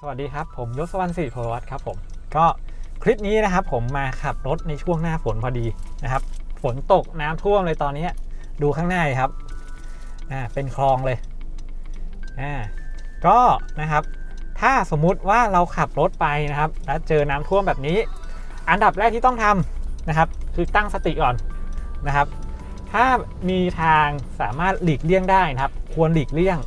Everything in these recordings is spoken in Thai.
สวัสดีครับผมยศวรรณศรีโพวัตครับผมก็คลิปนี้นะครับผมมาขับรถในช่วงหน้าฝนพอดีนะครับ ฝนตกน้ำท่วมเลยตอนนี้ดูข้างหน้าครับอ่าเป็นคลองเลยอ่าก็นะครับถ้าสมมุติว่าเราขับรถไปนะครับ แล้วเจอน้ำท่วมแบบนี้ อันดับแรกที่ต้องทำนะครับ คือตั้งสติก่อนนะครับ ถ้ามีทางสามารถหลีกเลี่ยงได้นะครับ ควรหลีกเลี่ยง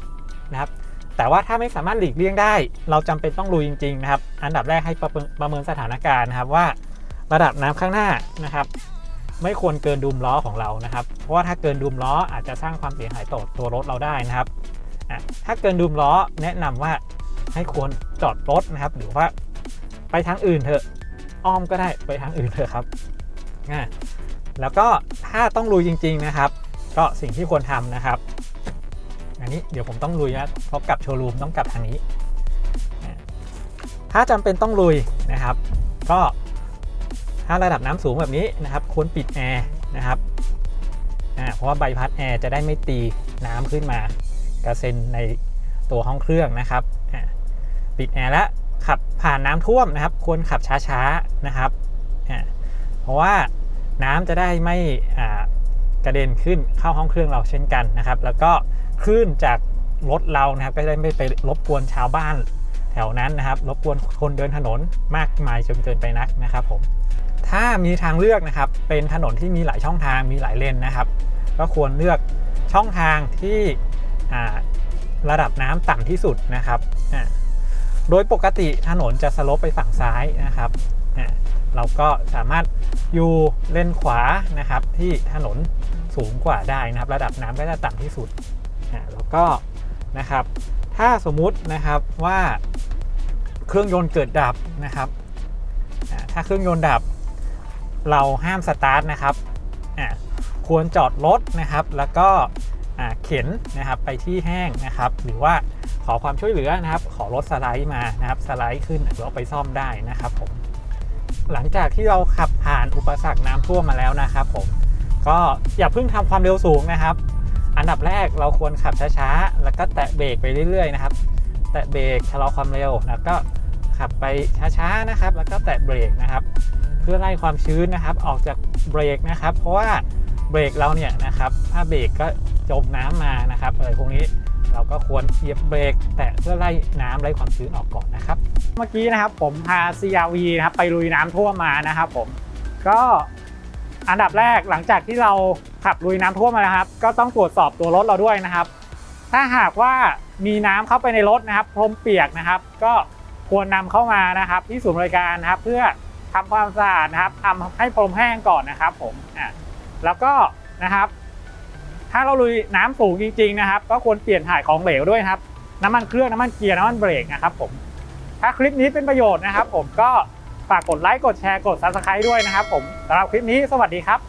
นะครับ แต่ว่าถ้าไม่สามารถหลีกเลี่ยงได้ เราจำเป็นต้องลุยจริงๆนะครับ อันดับแรกให้ประเมินประเมินสถานการณ์นะครับว่าระดับน้ำข้างหน้านะครับ ไม่ควรเกินดุมล้อของเรานะครับ เพราะว่าถ้าเกินดุมล้ออาจจะสร้างความเสียหายต่อตัวรถเราได้นะครับถ้าเกินดุมล้อแนะนำว่าให้ควรจอดรถนะครับ หรือว่าไปทางอื่นเถอะอ้อมก็ได้ไปทางอื่นเถอะครับแล้วก็ถ้าต้องลุยจริง ๆนะครับ ก็สิ่งที่ควรทำนะครับ อันนี้เดี๋ยวผมต้องลุยนะเพราะกลับโชว์รูมต้องกลับทางนี้ ถ้าจำเป็นต้องลุยนะครับ ก็ถ้าระดับน้ำสูงแบบนี้นะครับควรปิดแอร์นะครับเพราะว่าใบพัดแอร์จะได้ไม่ตีน้ำขึ้นมากระเซ็นในตัวห้องเครื่องนะครับปิดแอร์แล้วขับผ่านน้ำท่วมนะครับ ควรขับช้าๆนะครับเพราะว่าน้ำจะได้ไม่กระเด็นขึ้นเข้าห้องเครื่องเราเช่นกันนะครับ แล้วก็ คลื่นจากรถเรานะครับก็จะได้ไม่ไปรบกวนชาวบ้านแถวนั้นนะครับรบกวนคนเดินถนนมากมายจนเกินไปนักนะครับผมถ้ามีทางเลือกนะครับเป็นถนนที่มีหลายช่องทางมีหลายเลนนะครับ ก็ควรเลือกช่องทางที่ระดับน้ำต่ำที่สุดนะครับโดยปกติถนนจะสลปไปฝั่งซ้ายนะครับเราก็สามารถอยู่เลนขวานะครับที่ถนนสูงกว่าได้นะครับ ระดับน้ำก็จะต่ำที่สุด แล้วก็นะครับ ถ้าสมมุตินะครับว่าเครื่องยนต์เกิดดับนะครับถ้าเครื่องยนต์ดับเราห้ามสตาร์ทนะครับควรจอดรถนะครับ แล้วก็เข็นนะครับไปที่แห้งนะครับ หรือว่าขอความช่วยเหลือนะครับ ขอรถสไลด์มานะครับสไลด์ขึ้นหรือเอาไปซ่อมได้นะครับผมหลังจากที่เราขับผ่านอุปสรรคน้ำท่วมมาแล้วนะครับผมก็อย่าเพิ่งทำความเร็วสูงนะครับ อันดับแรกเราควรขับช้าๆ แล้วก็แตะเบรกไปเรื่อยๆนะครับ แตะเบรกชะลอความเร็ว แล้วก็ขับไปช้าๆนะครับ แล้วก็แตะเบรกนะครับ เพื่อไล่ความชื้นนะครับ ออกจากเบรกนะครับ เพราะว่าเบรกเราเนี่ยนะครับ ถ้าเบรกก็จมน้ำมานะครับอะไรพวกนี้เราก็ควรเหยียบเบรกแตะเพื่อไล่น้ำไล่ความชื้นออกก่อนนะครับ เมื่อกี้นะครับผมพา CRV นะครับไปลุยน้ำท่วมมานะครับผมก็อันดับแรกหลังจากที่เรา ขับลุยน้ำท่วมมานะครับ ก็ต้องตรวจสอบตัวรถเราด้วยนะครับ ถ้าหากว่ามีน้ำเข้าไปในรถนะครับพรมเปียกนะครับ ก็ควรนำเข้ามานะครับ ที่ศูนย์บริการนะครับ เพื่อทำความสะอาดนะครับทำให้พรมแห้งก่อนนะครับ ผมอะแล้วก็นะครับ ถ้าเราลุยน้ำสูงจริง ๆนะครับ ก็ควรเปลี่ยนถ่ายของเหลวด้วยครับ น้ำมันเครื่องน้ำมันเกียร์น้ำมันเบรกนะครับ ผม ถ้าคลิปนี้เป็นประโยชน์นะครับ ผมก็ฝากกดไลค์กดแชร์กด subscribe ด้วยนะครับ ผมสำหรับคลิปนี้สวัสดีครับ